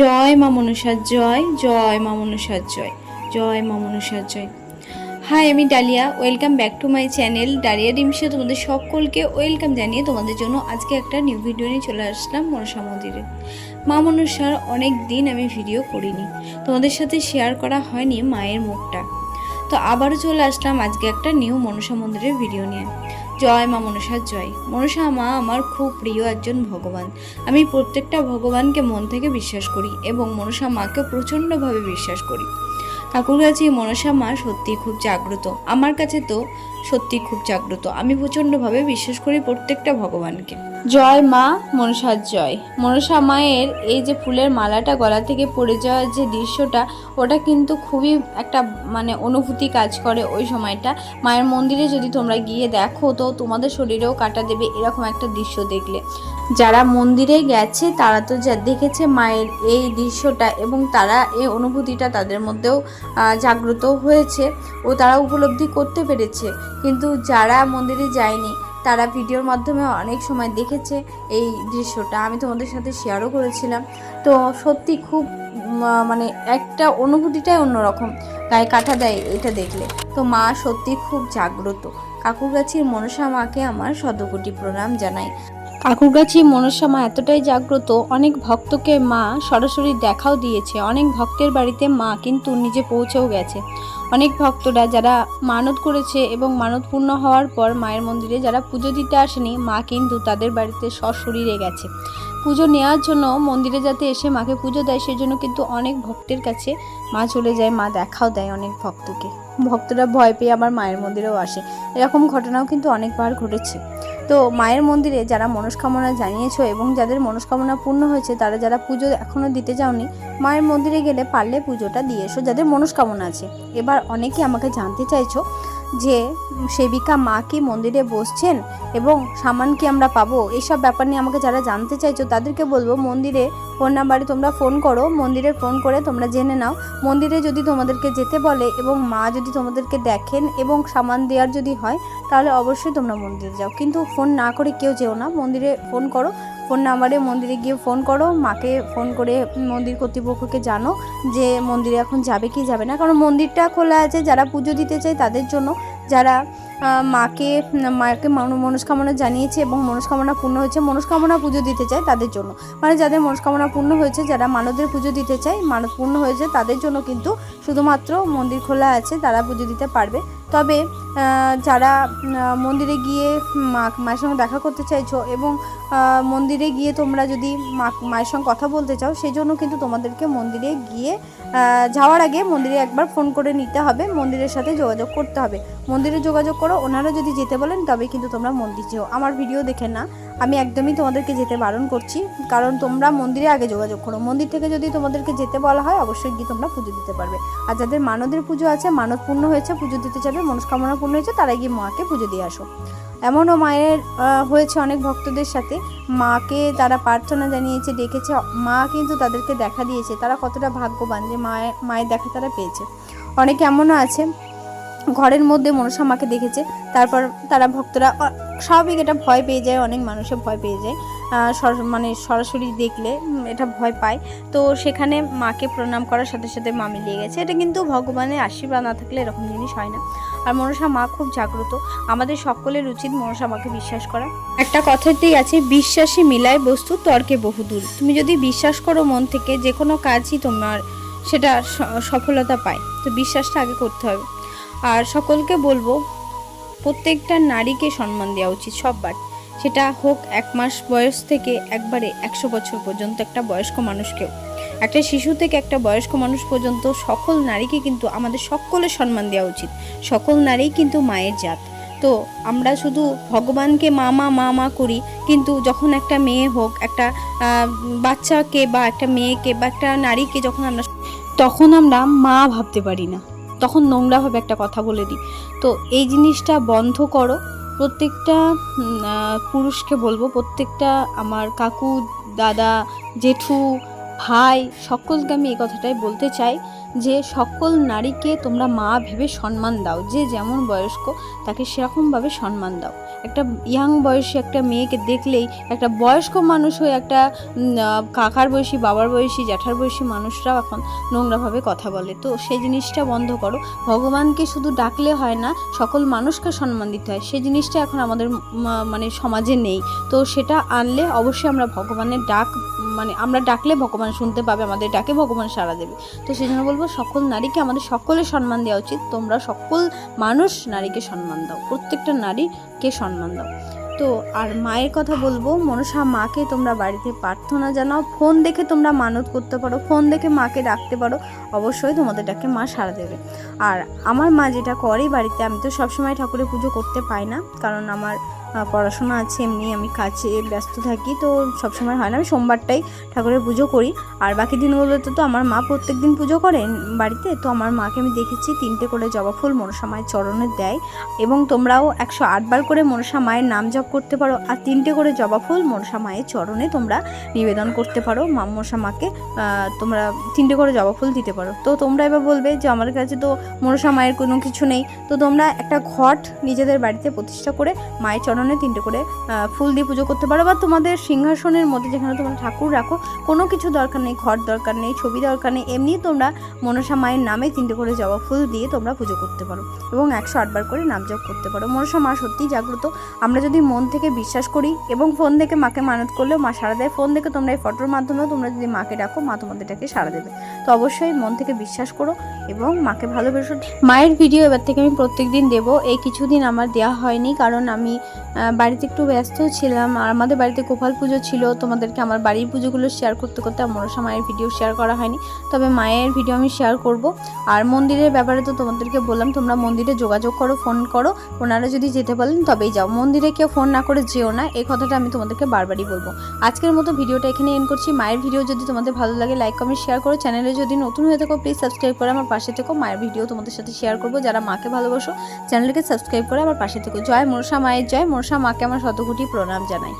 জয় মা মনসার জয় জয় মা মনসার জয় জয় মা মনসার জয়। হাই আমি Dalia. Welcome back to my channel Dalia ডিমসে তোমাদের সকলকে ওয়েলকাম জানিয়ে তোমাদের জন্য আজকে একটা নিউ ভিডিও নিয়ে চলে আসলাম মনসা মন্দিরে। মা মনসার অনেক দিন আমি ভিডিও করিনি। তোমাদের সাথে শেয়ার করা হয়নি মায়ের মুখটা। তো আবারও চলে আসলাম আজকে একটা নিউ মনসা মন্দিরের ভিডিও নিয়ে। জয় মা মনসার জয়। মনসা মা আমার খুব প্রিয় একজন ভগবান। আমি প্রত্যেকটা ভগবানকে মন থেকে বিশ্বাস করি এবং মনসা মাকে প্রচণ্ডভাবে বিশ্বাস করি। কাকুর কাছে মনসা মা সত্যি খুব জাগ্রত। আমার কাছে তো সত্যি খুব জাগ্রত। আমি প্রচণ্ডভাবে বিশ্বাস করি প্রত্যেকটা ভগবানকে। জয় মা মনসার জয়। মনসা মায়ের এই যে ফুলের মালাটা গলা থেকে পড়ে যাওয়ার যে দৃশ্যটা, ওটা কিন্তু খুবই একটা মানে অনুভূতি কাজ করে ওই সময়টা। মায়ের মন্দিরে যদি তোমরা গিয়ে দেখো, তো তোমাদের শরীরেও কাটা দেবে এরকম একটা দৃশ্য দেখলে। যারা মন্দিরে গেছে, তারা তো যা দেখেছে মায়ের এই দৃশ্যটা এবং তারা এই অনুভূতিটা তাদের মধ্যেও জাগ্রত হয়েছে ও তারা উপলব্ধি করতে পেরেছে। কিন্তু যারা মন্দিরে যায়নি, তারা ভিডিওর মাধ্যমে অনেক সময় দেখেছে এই দৃশ্যটা। আমি তোমাদের সাথে শেয়ারও করেছিলাম। তো সত্যি খুব মানে একটা অনুভূতিটাই অন্যরকম। গায়ে কাটা দেয় এটা দেখলে। তো মা সত্যি খুব জাগ্রত। কাকুরগাছির মনসা মাকে আমার শতকোটি প্রণাম জানাই। কাকুরগাছি মনসা মা এতটাই জাগ্রত, অনেক ভক্তকে মা সরাসরি দেখাও দিয়েছে। অনেক ভক্তের বাড়িতে মা কিন্তু নিজে পৌঁছেও গেছে। অনেক ভক্তরা যারা মানত করেছে এবং মানত পূর্ণ হওয়ার পর মায়ের মন্দিরে যারা পুজো দিতে আসেনি, মা কিন্তু তাদের বাড়িতে সশরীরে গেছে। পুজো নেওয়ার জন্য মন্দিরে যাতে এসে মাকে পুজো দেয়, সেজন্য কিন্তু অনেক ভক্তের কাছে মা চলে যায়, মা দেখাও দেয় অনেক ভক্তকে। ভক্তরা ভয় পেয়ে আবার মায়ের মন্দিরেও আসে। এরকম ঘটনাও কিন্তু অনেকবার ঘটেছে। তো মায়ের মন্দিরে যারা মনস্কামনা জানিয়েছো এবং যাদের মনস্কামনা পূর্ণ হয়েছে, তারা যারা পুজো এখনও দিতে যাওনি, মায়ের মন্দিরে গেলে পারলে পুজোটা দিয়ে এসো, যাদের মনস্কামনা আছে। এবার অনেকে আমাকে জানতে চাইছো যে সেবিকা মা কি মন্দিরে বসছেন এবং সামান কি আমরা পাবো? এইসব ব্যাপার নিয়ে আমাকে যারা জানতে চাইছো তাদেরকে বলব, মন্দিরে ফোন নাম্বারে তোমরা ফোন করো, মন্দিরে ফোন করে তোমরা জেনে নাও। মন্দিরে যদি তোমাদেরকে যেতে বলে এবং মা যদি তোমাদেরকে দেখেন এবং সামান দেওয়ার যদি হয়, তাহলে অবশ্যই তোমরা মন্দিরে যাও। কিন্তু ফোন না করে কেউ যেও না, মন্দিরে ফোন করো ফোন নাম্বারে মন্দিরে গিয়ে ফোন করো, মাকে ফোন করে মন্দির কর্তৃপক্ষকে জানো যে মন্দিরে এখন যাবে কি যাবে না। কারণ মন্দিরটা খোলা আছে, যারা পুজো দিতে চায় তাদের জন্য, যারা মাকে মাকে মনো- মনস্কামনা জানিয়েছে এবং মনস্কামনা পূর্ণ হয়েছে। মনস্কামনা পুজো দিতে চায় তাদের জন্য। মানে যাদের মনস্কামনা পূর্ণ হয়েছে, যারা মানদের পুজো দিতে চায় মানত পূর্ণ হয়েছে তাদের জন্য কিন্তু শুধুমাত্র মন্দির খোলা আছে, তারা পুজো দিতে পারবে। তবে যারা মন্দিরে গিয়ে মা, মায়ের সঙ্গে দেখা করতে চাইছো এবং মন্দিরে গিয়ে তোমরা যদি মা, মায়ের সঙ্গে কথা বলতে চাও সেই জন্য কিন্তু তোমাদেরকে মন্দিরে গিয়ে যাওয়ার আগে মন্দিরে একবার ফোন করে নিতে হবে। মন্দিরের সাথে যোগাযোগ করতে হবে। মন্দিরে যোগাযোগ করো, ওনারা যদি যেতে বলেন তবে কিন্তু তোমরা মন্দির যেও। আমার ভিডিও দেখে না, আমি একদমই তোমাদেরকে যেতে বারণ করছি, কারণ তোমরা মন্দিরে আগে যোগাযোগ করো। মন্দির থেকে যদি তোমাদেরকে যেতে বলা হয়, অবশ্যই গিয়ে তোমরা পুজো দিতে পারবে। আর যাদের মানদের পুজো আছে, মানত পূর্ণ হয়েছে, পুজো দিতে যাবে, মনস্কামনা পূর্ণ হয়েছে তারা গিয়ে মাকে পুজো দিয়ে আসো। এমনও মায়ের হয়েছে অনেক ভক্তদের সাথে। মাকে তারা প্রার্থনা জানিয়েছে, ডেকেছে, মা কিন্তু তাদেরকে দেখা দিয়েছে। তারা কতটা ভাগ্যবান যে মায়ের মায়ের দেখা তারা পেয়েছে। অনেকে এমনও আছে ঘরের মধ্যে মনসা মাকে দেখেছে, তারপর তারা ভক্তরা স্বাভাবিক এটা ভয় পেয়ে যায়, অনেক মানুষের ভয় পেয়ে যায়। মানে সরাসরি দেখলে এটা ভয় পায়। তো সেখানে মাকে প্রণাম করার সাথে সাথে মা মিলিয়ে গেছে। এটা কিন্তু ভগবানের আশীর্বাদ না থাকলে এরকম জিনিস হয় না। আর মনসা মা খুব জাগ্রত। আমাদের সকলের উচিত মনসা মাকে বিশ্বাস করা। একটা কথাতেই আছে, বিশ্বাসী মিলায় বস্তু, তর্কে বহুদূর। তুমি যদি বিশ্বাস করো মন থেকে যে কোনো কাজই তোমার সেটা সফলতা পায়। তো বিশ্বাসটা আগে করতে হবে। আর সকলকে বলব, প্রত্যেকটা নারীকে সম্মান দেওয়া উচিত সববার। সেটা হোক এক মাস বয়স থেকে একবারে একশো বছর পর্যন্ত একটা বয়স্ক মানুষকেও। একটা শিশু থেকে একটা বয়স্ক মানুষ পর্যন্ত সকল নারীকে কিন্তু আমাদের সকলের সম্মান দেওয়া উচিত। সকল নারী কিন্তু মায়ের জাত। তো আমরা শুধু ভগবানকে মা মা মা মা করি, কিন্তু যখন একটা মেয়ে হোক, একটা বাচ্চাকে বা একটা মেয়েকে বা একটা নারীকে যখন আমরা, তখন আমরা মা ভাবতে পারি না। তখন নোংরাভাবে একটা কথা বলে দিই। তো এই জিনিসটা বন্ধ করো। প্রত্যেকটা পুরুষকে বলব, প্রত্যেকটা আমার কাকু, দাদা, জেঠু ভাই, সকলকে আমি এই কথাটাই বলতে চাই যে সকল নারীকে তোমরা মা ভেবে সম্মান দাও, যে যেমন বয়স্ক তাকে সেরকমভাবে সম্মান দাও। একটা ইয়াং বয়সী একটা মেয়েকে দেখলেই একটা বয়স্ক মানুষ হয়ে একটা কাকার বয়সী, বাবার বয়সী, জ্যাঠার বয়সী মানুষরাও এখন নোংরাভাবে কথা বলে। তো সেই জিনিসটা বন্ধ করো। ভগবানকে শুধু ডাকলে হয় না, সকল মানুষকে সম্মান দিতে হয়। সেই জিনিসটা এখন আমাদের মানে সমাজে নেই। তো সেটা আনলে অবশ্যই আমরা ভগবানের ডাক মানে আমরা ডাকলে ভগবান শুনতে পাবে, আমাদের ডাকে ভগবান সাড়া দেবে। তো সেই জন্য বলব, সকল নারীকে আমাদের সকলের সম্মান দেওয়া উচিত। তোমরা সকল মানুষ নারীকে সম্মান দাও, প্রত্যেকটা নারীকে সম্মান দাও। তো আর মায়ের কথা বলব, মনসা মাকে তোমরা বাড়িতে প্রার্থনা জানাও। ফোন দেখে তোমরা মানত করতে পারো, ফোন দেখে মাকে ডাকতে পারো। অবশ্যই তোমাদের ডাকে মা সাড়া দেবে। আর আমার মা যেটা করে, বাড়িতে আমি তো সবসময় ঠাকুরের পুজো করতে পাই না, কারণ আমার পড়াশোনা আছে, এমনি আমি কাজে ব্যস্ত থাকি, তো সবসময় হয় না, আমি সোমবারটাই ঠাকুরের পুজো করি। আর বাকি দিনগুলোতে তো আমার মা প্রত্যেক দিন পুজো করেন বাড়িতে, তো আমার মাকে আমি দেখেছি, তিনটে করে জবা ফুল মনসা মায়ের চরণে দেয়। এবং তোমরাও একশো আটবার করে মনসা মায়ের নাম জপ করতে পারো, আর তিনটে করে জবা ফুল মনসা মায়ের চরণে তোমরা নিবেদন করতে পারো মা মনসা মাকে তোমরা তিনটে করে জবা ফুল দিতে পারো। তো তোমরা এবার বলবে যে আমার কাছে তো মনসা মায়ের কোনো কিছু নেই, তো তোমরা একটা ঘট নিজেদের বাড়িতে প্রতিষ্ঠা করে মায়ের চরণে তিনটে করে ফুল দিয়ে পুজো করতে পারো বা তোমাদের সিংহাসনের মধ্যে যেখানে তোমরা ঠাকুর রাখো, কোনো কিছু দরকার নেই, ঘর দরকার নেই, ছবি দরকার নেই, এমনি তোমরা মনসা মায়ের নামে তিনটে করে জবা ফুল দিয়ে তোমরা পুজো করতে পারো এবং একশো আটবার করে নাম জপ করতে পারো। মনসা মা সত্যিই জাগ্রত। আমরা যদি মন থেকে বিশ্বাস করি এবং ফোন থেকে মাকে মানত করলেও মা সারা দেয়, ফোন থেকে তোমরা এই ফটোর মাধ্যমেও তোমরা যদি মাকে ডাকো, মা তোমাদের ডাকে সাড়া দেবে। তো অবশ্যই মন থেকে বিশ্বাস করো এবং মাকে ভালোবেসো। মায়ের ভিডিও এবার থেকে আমি প্রত্যেক দিন দেবো। এই কিছুদিন আমার দেওয়া হয়নি কারণ আমি বাড়িতে একটু ব্যস্ত ছিলাম। আর আমাদের বাড়িতে গোপাল পুজো ছিল। তোমাদেরকে আমার বাড়ির পুজোগুলো শেয়ার করতে করতে মনসা মায়ের ভিডিও শেয়ার করা হয়নি। তবে মায়ের ভিডিও আমি শেয়ার করব। আর মন্দিরের ব্যাপারে তো তোমাদেরকে বললাম, তোমরা মন্দিরে যোগাযোগ করো ফোন করো। ওনারা যদি যেতে বলেন, তবেই যাও। মন্দিরে কেউ ফোন না করে যেও না। এই কথাটা আমি তোমাদেরকে বারবারই বলব। আজকের মতো ভিডিওটা এখানে এন্ড করছি। মায়ের ভিডিও যদি তোমাদের ভালো লাগে লাইক কমেন্ট শেয়ার করো। চ্যানেলে যদি নতুন হয়ে থাকো প্লিজ সাবস্ক্রাইব করে আমার পাশে থেকো। মায়ের ভিডিও তোমাদের সাথে শেয়ার করব। যারা মাকে ভালোবাসো চ্যানেলকে সাবস্ক্রাইব করে আমার পাশে থেকো। জয় মনসা মায়ের, জয় মনসা মাকে আমার শতকোটি প্রণাম জানাই।